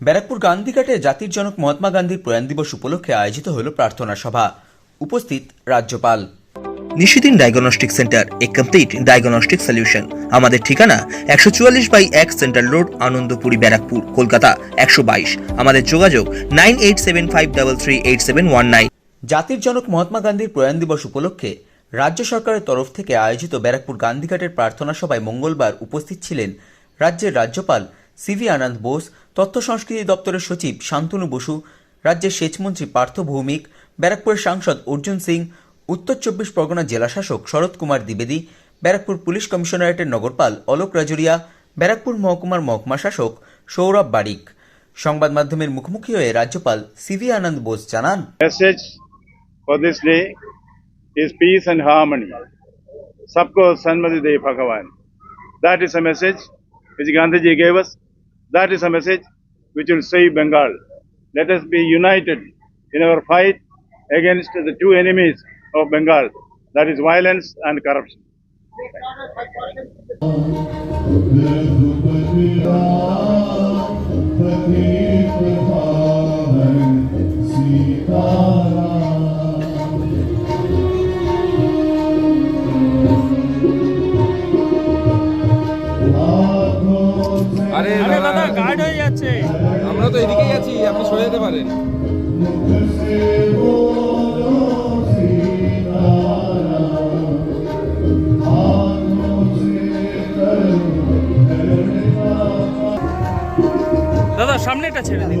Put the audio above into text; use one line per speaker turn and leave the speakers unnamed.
ব্যারাকপুর গান্ধীঘাটে জাতির জনক মহাত্মা গান্ধীর প্রয়াণ দিবস উপলক্ষে আয়োজিত হল প্রার্থনা সভা। উপস্থিত রাজ্যপাল।
Nishidin diagnostic centre a complete diagnostic solution. আমাদের ঠিকানা একশো চুয়াল্লিশ বাই এক সেন্ট্রাল রোড আনন্দপুরি ব্যারাকপুর কলকাতা একশো বাইশ। আমাদের যোগাযোগ nine eight seven five double three eight seven one nine.
জাতির জনক মহাত্মা গান্ধীর প্রয়াণ দিবস উপলক্ষে রাজ্য সরকারের তরফ থেকে আয়োজিত ব্যারাকপুর গান্ধীঘাটের প্রার্থনা সভায় মঙ্গলবার উপস্থিত ছিলেন রাজ্যের রাজ্যপাল সিভি আনন্দ বোস তথ্য সংস্কৃতি দপ্তরের সচিব শান্তনু বসু, রাজ্যের সেচমন্ত্রী পার্থ ভৌমিক, ব্যারাকপুরের সাংসদ অর্জুন সিং, উত্তর চব্বিশ পরগনা জেলাশাসক শরৎ কুমার দ্বিবেদী, ব্যারাকপুর পুলিশ কমিশনারেটের নগরপাল অলোক রাজুরিয়া, ব্যারাকপুর মহকুমার মহকুমা শাসক সৌরভ বারিক সংবাদ মাধ্যমের মুখোমুখি হয়ে রাজ্যপাল সিভি আনন্দ বোস জানান,
message for this day is peace and harmony. Sabko Sanmati De Bhagavan. That is a message which Gandhiji. That is a message which will save Bengal. Let us be united in our fight against the two enemies of Bengal, that is violence and corruption.
Guard হয়ে যাচ্ছে।
আমরা তো এদিকেই আছি আপনি সরে যেতে পারেন।
দাদা সামনেটা ছেড়ে দিন।